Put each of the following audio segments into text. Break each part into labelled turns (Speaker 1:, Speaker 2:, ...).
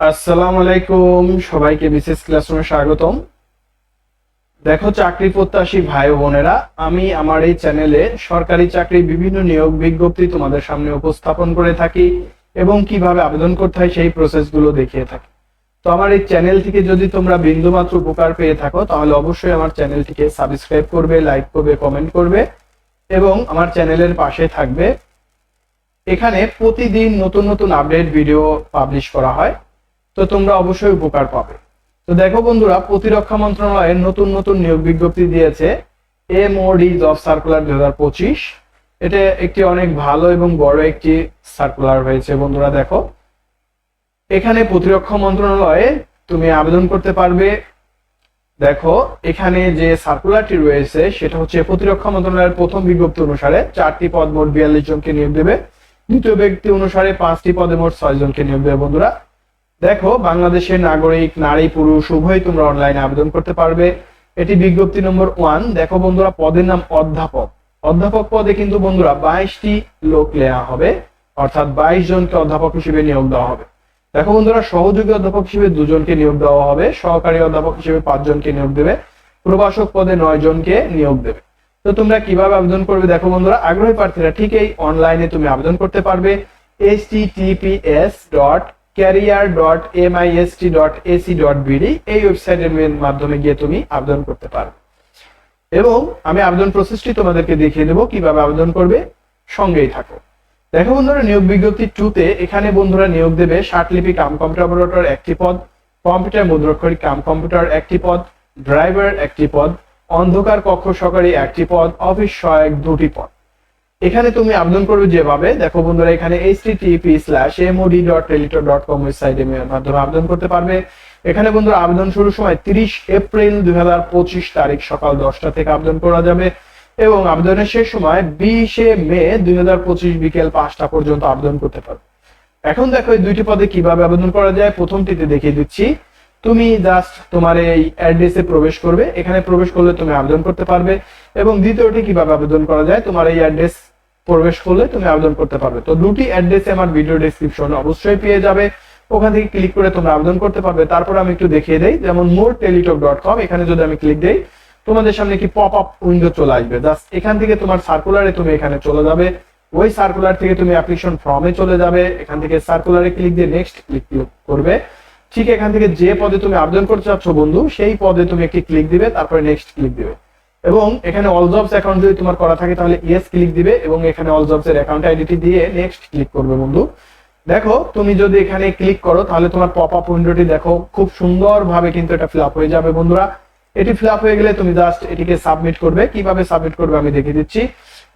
Speaker 1: আসসালামু আলাইকুম, সবাইকে বিশেষ ক্লাসরুমে স্বাগতম। দেখো, চাকরি প্রত্যাশী ভাই বোনেরা, আমি আমার এই চ্যানেলে সরকারি চাকরির বিভিন্ন নিয়োগ বিজ্ঞপ্তি তোমাদের সামনে উপস্থাপন করে থাকি এবং কীভাবে আবেদন করতে হয় সেই প্রসেসগুলো দেখিয়ে থাকি। তো আমার এই চ্যানেল থেকে যদি তোমরা বিন্দুমাত্র উপকার পেয়ে থাকো, তাহলে অবশ্যই আমার চ্যানেলটিকে সাবস্ক্রাইব করবে লাইক করবে কমেন্ট করবে এবং আমার চ্যানেলের পাশে থাকবে। এখানে প্রতিদিন নতুন নতুন আপডেট ভিডিও পাবলিশ করা হয়। তো তোমরা অবশ্যই উপকার পাবে। তো দেখো বন্ধুরা, প্রতিরক্ষা মন্ত্রণালয়ের নতুন নতুন নিয়োগ বিজ্ঞপ্তি দিয়েছে M O MOD job circular দুই হাজার পঁচিশ। এটা একটি অনেক ভালো এবং বড় একটি সার্কুলার হয়েছে বন্ধুরা, দেখো। এখানে প্রতিরক্ষা মন্ত্রণালয়ে তুমি আবেদন করতে পারবে। দেখো, এখানে যে সার্কুলারটি রয়েছে, সেটা হচ্ছে প্রতিরক্ষা মন্ত্রণালয়ের প্রথম বিজ্ঞপ্তি অনুসারে চারটি পদ মোট বিয়াল্লিশ জনকে নিয়োগ দেবে। দ্বিতীয় ব্যক্তি অনুসারে পাঁচটি পদে মোট ছয় জনকে নিয়োগ দেবে বন্ধুরা। দেখো, বাংলাদেশের নাগরিক, নারী, পুরুষ উভয় তোমরা অনলাইনে আবেদন করতে পারবে। এটি বিজ্ঞপ্তি নম্বর ওয়ান দেখো বন্ধুরা, পদের নাম অধ্যাপক। অধ্যাপক পদে কিন্তু বন্ধুরা বাইশটি লোক নেওয়া হবে, অর্থাৎ বাইশ জনকে অধ্যাপক হিসেবে নিয়োগ দেওয়া হবে। দেখো বন্ধুরা, সহযোগী অধ্যাপক হিসেবে দুজনকে নিয়োগ দেওয়া হবে, সহকারী অধ্যাপক হিসেবে পাঁচজনকে নিয়োগ দেবে, প্রভাষক পদে নয় জনকে নিয়োগ দেবে। তো তোমরা কীভাবে আবেদন করবে দেখো বন্ধুরা, আগ্রহী প্রার্থীরা ঠিক এই অনলাইনে তুমি আবেদন করতে পারবে H TPS dot career dot MIST dot AC dot BD এই ওয়েবসাইটের মাধ্যমে গিয়ে তুমি আবেদন করতে পারো। এবং আমি আবেদন প্রসেসটি তোমাদেরকে দেখিয়ে দেবো, কীভাবে আবেদন করবে, সঙ্গেই থাকো। দেখো বন্ধুরা, নিয়োগ বিজ্ঞপ্তি টুতে এখানে বন্ধুরা নিয়োগ দেবে ষাটলিপি কাম কম্পিউটার অপারেটর একটি পদ কম্পিউটার মুদ্রাক্ষরী কাম কম্পিউটার একটি পদ ড্রাইভার একটি পদ, অন্ধকার কক্ষ সহকারী একটি পদ অফিস সহায়ক দুটি পদ। এখানে তুমি আবেদন করবে যেভাবে। দেখো বন্ধুরা, এখানে এইচটিটিপি স্ল্যাশ এমওডি ডট ওয়েবসাইটে মাধ্যমে আবেদন করতে পারবে। এখানে বন্ধুরা, আবেদন শুরুর সময় তিরিশ এপ্রিল দুই হাজার পঁচিশ তারিখ সকাল দশটা থেকে আবেদন করা যাবে এবং আবেদনের শেষ সময় বিশে মে দুই বিকেল পাঁচটা পর্যন্ত আবেদন করতে পারবে। এখন দেখো এই দুইটি পদে কীভাবে আবেদন করা যায়। প্রথমটিতে দেখিয়ে দিচ্ছি। তুমি জাস্ট তোমার এই অ্যাড্রেসে প্রবেশ করবে। এখানে প্রবেশ করলে তুমি আবেদন করতে পারবে এবং দ্বিতীয়টি কীভাবে আবেদন করা যায়, তোমার এই অ্যাড্রেস প্রবেশ করলে তুমি আবেদন করতে পারবে। তো দুটি অ্যাড্রেসে আমার ভিডিও ডেসক্রিপশন অবশ্যই পেয়ে যাবে। ওখান থেকে ক্লিক করে তোমরা আবেদন করতে পারবে। তারপর আমি একটু দেখিয়ে দেই, যেমন মোর টেলিটক ডট কম এখানে যদি আমি ক্লিক দেই, তোমাদের সামনে কি পপ আপ উইন্ডো চলে আসবে। জাস্ট এখান থেকে তোমার সার্কুলারে তুমি এখানে চলে যাবে। ওই সার্কুলার থেকে তুমি অ্যাপ্লিকেশন ফর্মে চলে যাবে। এখান থেকে সার্কুলারে ক্লিক দিয়ে নেক্সট ক্লিক করবে। ঠিক এখান থেকে যে পদে তুমি আবেদন করতে চাচ্ছ বন্ধু, সেই পদে তুমি একটি ক্লিক দিবে, তারপরে নেক্সট ক্লিক দিবে। এবং এখানে অল জবস অ্যাকাউন্ট যদি তোমার করা থাকে তাহলে ইয়েস ক্লিক দিবে এবং এখানে অল জবস এর অ্যাকাউন্ট আইডিটি দিয়ে নেক্সট ক্লিক করবে বন্ধু। দেখো, তুমি যদি এখানে ক্লিক করো তাহলে তোমার পপ আপ উইন্ডোটি দেখো, খুব সুন্দরভাবে কিন্তু এটা ফিল আপ হয়ে যাবে বন্ধুরা। এটি ফিল আপ হয়ে গেলে তুমি জাস্ট এটিকে সাবমিট করবে। কীভাবে সাবমিট করবে আমি দেখিয়ে দিচ্ছি।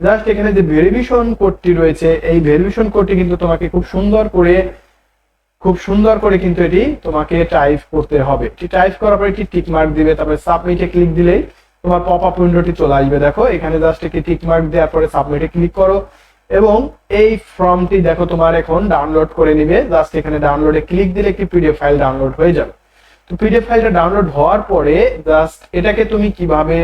Speaker 1: জাস্ট এখানে যে ভেরিফিকেশন কোডটি রয়েছে, এই ভেরিফিকেশন কোডটি কিন্তু তোমাকে খুব সুন্দর করে, খুব সুন্দর করে কিন্তু এটি তোমাকে টাইপ করতে হবে। টাইপ করার পর একটি টিক মার্ক দিবে, তারপরে সাবমিটে ক্লিক দিলেই তোমার পপ আপ উইন্ডোটি চলে আসবে, দেখো। এখানে জাস্ট একটি টিক মার্ক দেওয়ার পরে সাবমিটে ক্লিক করো। এবং এই ফর্মটি দেখো তোমার এখন ডাউনলোড করে নিবে। জাস্ট এখানে ডাউনলোডে ক্লিক দিলে একটি পিডিএফ ফাইল ডাউনলোড হয়ে যাবে। তো পিডিএফ ফাইলটা ডাউনলোড হওয়ার পরে জাস্ট এটাকে তুমি কীভাবে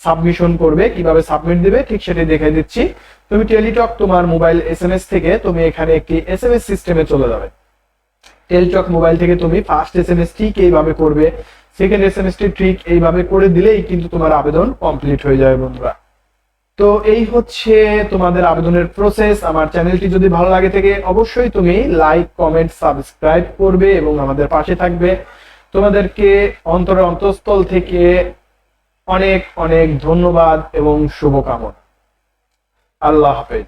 Speaker 1: সাবমিশন করবে, কীভাবে সাবমিট দিবে, ঠিক সেটা দেখে দিচ্ছি। তুমি টেলিটক তোমার মোবাইল এসএমএস থেকে তুমি এখানে একটি এসএমএস সিস্টেমে চলে যাবে। টেলটক মোবাইল থেকে তুমি ফার্স্ট এসএমএস ঠিক এইভাবে করবে। সেকেন্ড এসএমএস টি ঠিক এইভাবে করে দিলেই কিন্তু তোমার আবেদন কমপ্লিট হয়ে যাবে বন্ধুরা। তো এই হচ্ছে তোমাদের আবেদনের প্রসেস আমার চ্যানেলটি যদি ভালো লাগে থেকে, অবশ্যই তুমি লাইক কমেন্ট সাবস্ক্রাইব করবে এবং আমাদের পাশে থাকবে। তোমাদেরকে অন্তরের অন্তঃস্থল থেকে অনেক অনেক ধন্যবাদ এবং শুভকামনা। আল্লাহ হাফেজ।